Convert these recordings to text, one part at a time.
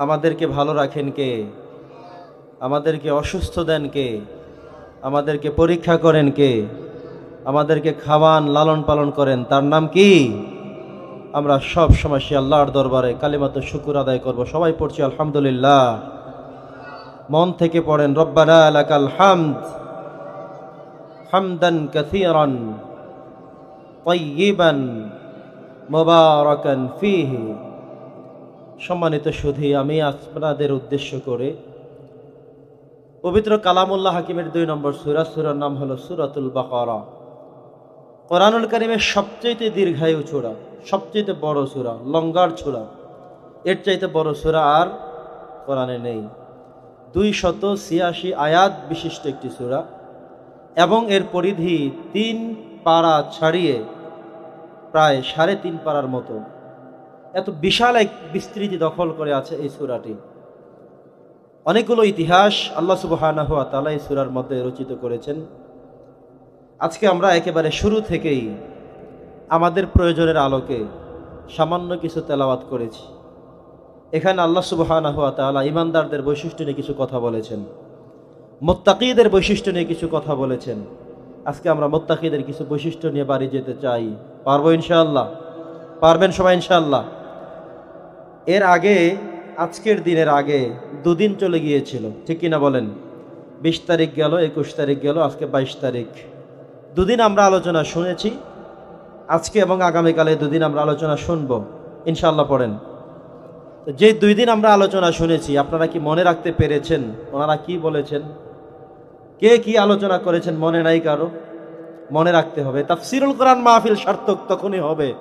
আমাদেরকে ভালো রাখেন কে আমাদেরকে অসুস্থ দেন কে আমাদেরকে পরীক্ষা করেন কে আমাদেরকে খাওয়ান লালন পালন করেন তার নাম কি আমরা সব সময় সে আল্লাহর দরবারে কালিমাত শুকুর আদায় করব সবাই পড়ছি আলহামদুলিল্লাহ মন থেকে পড়েন রব্বানা লাকাল হামদ হামদান কাসীরান طيبا মোবারকান ফিহি সম্মানিত সুধী, আমি আপনাদের উদ্দেশ্য করে পবিত্র কালামুল্লাহ হাকিমের দুই নম্বর সুরা, সুরার নাম হলো সুরাতুল বাকারা। কোরআনুল কারিমের সবচেয়ে দীর্ঘায়ু ছোড়া সবচেয়ে বড় সুরা, লঙ্গার ছোড়া এর চাইতে বড় সুরা আর কোরআনে নেই। দুই শত ছিয়াশি আয়াত বিশিষ্ট একটি সুরা এবং এর পরিধি তিন পাড়া ছাড়িয়ে প্রায় সাড়ে তিন পাড়ার মতো। এত বিশাল এক বিস্তৃতি দখল করে আছে এই সুরাটি। অনেকগুলো ইতিহাস আল্লাহ সুবহানাহ ওয়া তাআলা এই সুরার মধ্যে রচিত করেছেন। আজকে আমরা একেবারে শুরু থেকেই আমাদের প্রয়োজনের আলোকে সামান্য কিছু তেলাওয়াত করেছি। এখানে আল্লাহ সুবহানাহু ওয়া তাআলা ইমানদারদের বৈশিষ্ট্য নিয়ে কিছু কথা বলেছেন। মোত্তাকিদের বৈশিষ্ট্য নিয়ে কিছু কথা বলেছেন। আজকে আমরা মোত্তাকিদের কিছু বৈশিষ্ট্য নিয়ে বাড়ি যেতে চাই। পারব ইনশাআল্লাহ? পারবেন সবাই ইনশাআল্লাহ? এর আগে, আজকের দিনের আগে দুদিন চলে গিয়েছিল, ঠিক কিনা বলেন? বিশ তারিখ গেল, একুশ তারিখ গেল, আজকে বাইশ তারিখ। দুদিন আমরা আলোচনা শুনেছি, আজকে এবং আগামীকালে দুদিন আমরা আলোচনা শুনব ইনশাল্লাহ পড়েন। যে দুই দিন আমরা আলোচনা শুনেছি, আপনারা কি মনে রাখতে পেরেছেন? ওনারা কি বলেছেন? কে কি আলোচনা করেছেন মনে নাই কারও? মনে রাখতে হবে। তাফসিরুল কোরআন মাহফিল সার্থক তখনই হবে,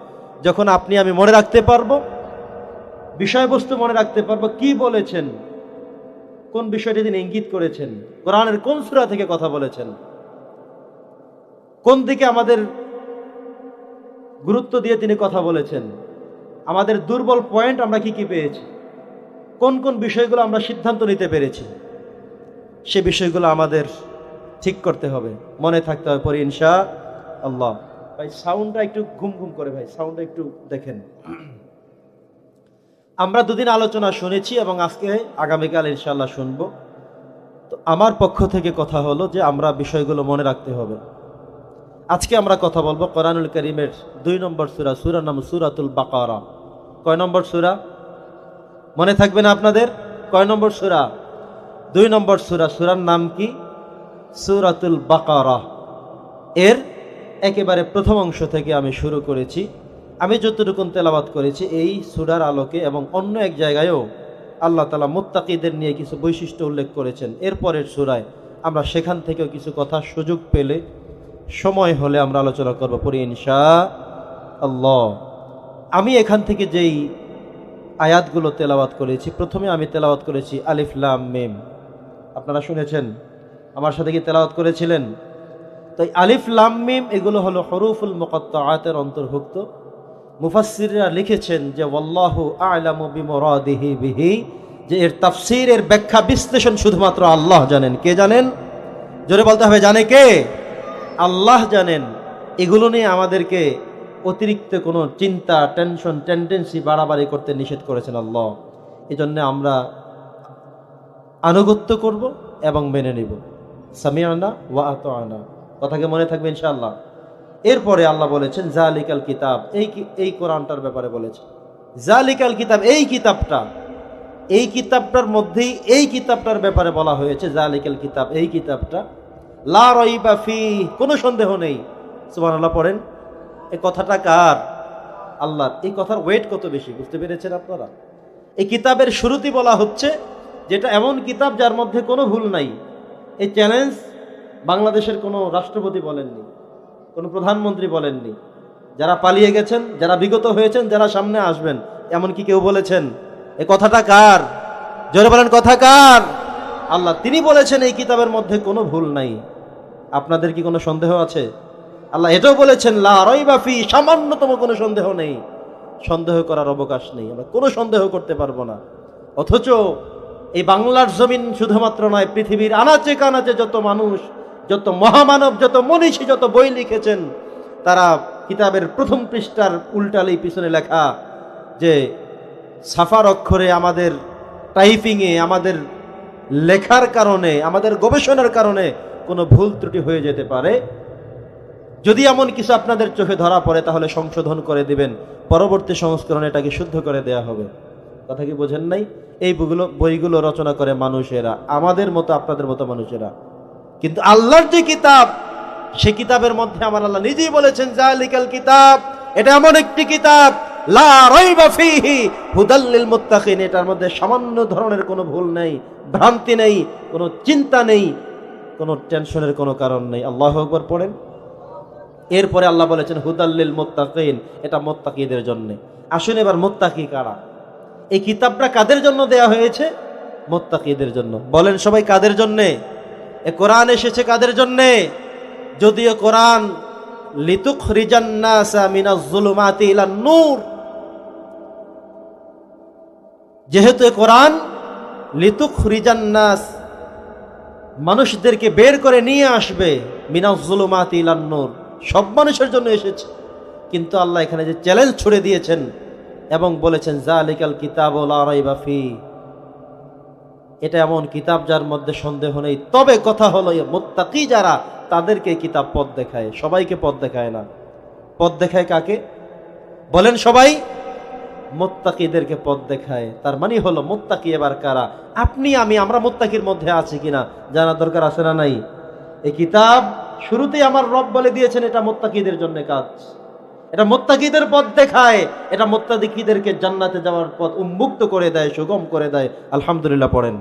যখন আপনি আমি মনে রাখতে পারব। বিষয়বস্তু মনে রাখতে পারব কি বলেছেন, কোন বিষয়টি তিনি ইঙ্গিত করেছেন, কোরআনের কোন সুরা থেকে কথা বলেছেন, কোন দিকে আমাদের গুরুত্ব দিয়ে তিনি কথা বলেছেন, আমাদের দুর্বল পয়েন্ট আমরা কি কি পেয়েছি, কোন কোন বিষয়গুলো আমরা সিদ্ধান্ত নিতে পেরেছি, সে বিষয়গুলো আমাদের ঠিক করতে হবে, মনে থাকতে হবে পরে ইনশা আল্লাহ। ভাই সাউন্ডটা একটু ঘুম ঘুম করে ভাই সাউন্ডটা একটু দেখেন। আমরা দুদিন আলোচনা শুনেছি এবং আজকে আগামীকাল ইনশাল্লাহ শুনব। তো আমার পক্ষ থেকে কথা হলো যে আমরা বিষয়গুলো মনে রাখতে হবে। আজকে আমরা কথা বলব কোরআনুল করিমের দুই নম্বর সুরা সুরা নাম সুরাতুল বাকারা। কয় নম্বর সুরা? মনে থাকবে না আপনাদের? কয় নম্বর সুরা? দুই নম্বর সুরা, সুরার নাম কি? সুরাতুল বাকারা। এর একেবারে প্রথম অংশ থেকে আমি শুরু করেছি। আমি যতটুকুন তেলাবাত করেছি এই সুরার আলোকে এবং অন্য এক জায়গায়ও আল্লাহ তালা মুত্তাকিদের নিয়ে কিছু বৈশিষ্ট্য উল্লেখ করেছেন। এরপরের সুরায় আমরা সেখান থেকেও কিছু কথা সুযোগ পেলে সময় হলে আমরা আলোচনা করব পরি ইনশা আল্লাহ। আমি এখান থেকে যেই আয়াতগুলো তেলাওয়াত করেছি, প্রথমে আমি তেলাওয়াত করেছি আলিফ লাম মেম। আপনারা শুনেছেন? আমার সাথে কি তেলাওয়াত করেছিলেন? তো এই আলিফ লাম মিম এগুলো হলো হরুফুল মুকাত্তাআতের অন্তর্ভুক্ত। মুফাসসিররা লিখেছেন যে, ওয়াল্লাহু আ'লামু বিমুরাদিহি বিহি যে এর তাফসীর এর ব্যাখ্যা বিশ্লেষণ শুধুমাত্র আল্লাহ জানেন। কে জানেন? জোরে বলতে হবে, জানে কে? আল্লাহ জানেন। এগুলো নিয়ে আমাদেরকে অতিরিক্ত কোনো চিন্তা, টেনশন, টেন্ডেন্সি বাড়াবাড়ি করতে নিষেধ করেছেন আল্লাহ। এই জন্য আমরা আনুগত্য করব এবং মেনে নিব। সামিয়ানা ওয়া আনা কথাকে মনে থাকবে ইনশাআল্লাহ। এরপরে আল্লাহ বলেছেন, জালিকাল কিতাব। এই এই কোরআনটার ব্যাপারে বলেছেন। জালিকাল কিতাব, এই কিতাবটা, এই কিতাবটার মধ্যেই এই কিতাবটার ব্যাপারে বলা হয়েছে, জালিকাল কিতাব, এই কিতাবটা। লা রইবা ফি, কোনো সন্দেহ নেই। সুবহানাল্লাহ, পড়েন। এই কথাটা কার? আল্লাহর। এই কথার ওয়েট কত বেশি, বুঝতে পেরেছেন আপনারা? এই কিতাবের শুরুতেই বলা হচ্ছে, যেটা এমন কিতাব যার মধ্যে কোনো ভুল নাই। এই চ্যালেঞ্জ বাংলাদেশের কোনো রাষ্ট্রপতি বলেননি। কোনো প্রধানমন্ত্রী বলেননি। যারা পালিয়ে গেছেন, যারা বিগত হয়েছেন, যারা সামনে আসবেন এমন কি কেউ বলেছেন, এ কথাটা কার? জোরে বলেন, কথা কার? আল্লাহ, তিনি বলেছেন এই কিতাবের মধ্যে কোনো ভুল নাই। আপনাদের কি কোনো সন্দেহ আছে? আল্লাহ এটাও বলেছেন, লা রইবা ফি, সামান্যতম কোনো সন্দেহ নেই। সন্দেহ করার অবকাশ নেই। আমরা কোনো সন্দেহ করতে পারব না। অথচ এই বাংলার জমিন শুধুমাত্র নয়, পৃথিবীর আনাচে কানাচে যত মানুষ যত মহামানব, যত মনীষী, যত বই লিখেছেন, তারা কিতাবের প্রথম পৃষ্ঠার উল্টালেই পিছনে লেখা যে, সাফার অক্ষরে আমাদের টাইপিংয়ে, আমাদের লেখার কারণে, আমাদের গবেষণার কারণে কোনো ভুল ত্রুটি হয়ে যেতে পারে। যদি এমন কিছু আপনাদের চোখে ধরা পড়ে, তাহলে সংশোধন করে দিবেন। পরবর্তী সংস্করণে এটাকে শুদ্ধ করে দেয়া হবে। কথা কি বোঝেন নাই? এই বইগুলো বইগুলো রচনা করে মানুষেরা, আমাদের মতো, আপনাদের মতো মানুষেরা। কিন্তু আল্লাহর যে কিতাব সে কিতাবের মধ্যে আমার আল্লাহ নিজেই বলেছেন, জালিকাল কিতাব এটা এমন একটি কিতাব এটার মধ্যে সামান্য ধরনের কোনো ভুল নেই, ভ্রান্তি নেই, কোনো চিন্তা নেই, কোনো টেনশনের কোনো কারণ নেই। আল্লাহ আকবার পড়েন। এরপরে আল্লাহ বলেছেন হুদাল্লিল মুত্তাকিন এটা মোত্তাকিদের জন্য। আসুন এবার মোত্তাকি কারা? এই কিতাবটা কাদের জন্য দেয়া হয়েছে? মোত্তাকিদের জন্য। বলেন সবাই কাদের জন্যে? এ কোরআন এসেছে কাদের জন্যে? যদিও কোরআন লিতুক নূর। যেহেতু এ কোরআন লিতুক রিজান্নাস মানুষদেরকে বের করে নিয়ে আসবে মিনাজ জুলুমাতি ইলান নূর। সব মানুষের জন্য এসেছে। কিন্তু আল্লাহ এখানে যে চ্যালেঞ্জ ছুড়ে দিয়েছেন এবং বলেছেন, জালিকাল কিতাব ফি। এটা এমন কিতাব যার মধ্যে সন্দেহ নেই। তবে কথা হলো মোত্তাকি যারা, তাদেরকে কিতাব পথ দেখায়। সবাইকে পথ দেখায় না। পথ দেখায় কাকে? বলেন সবাই, মোত্তাকিদেরকে পথ দেখায়। তার মানে হলো, মোত্তাকি এবার কারা? আপনি, আমি, আমরা মোত্তাকির মধ্যে আছি কিনা? জানার দরকার আছে না নাই? এই কিতাব শুরুতেই আমার রব বলে দিয়েছেন, এটা মোত্তাকিদের জন্য কাজ। এটা মোত্তাকিদের পথ দেখায়। এটা মোত্তাদিকিদেরকে জান্নাতে যাওয়ার পথ উন্মুক্ত করে দেয়, সুগম করে দেয়। আলহামদুলিল্লাহ, পড়েন।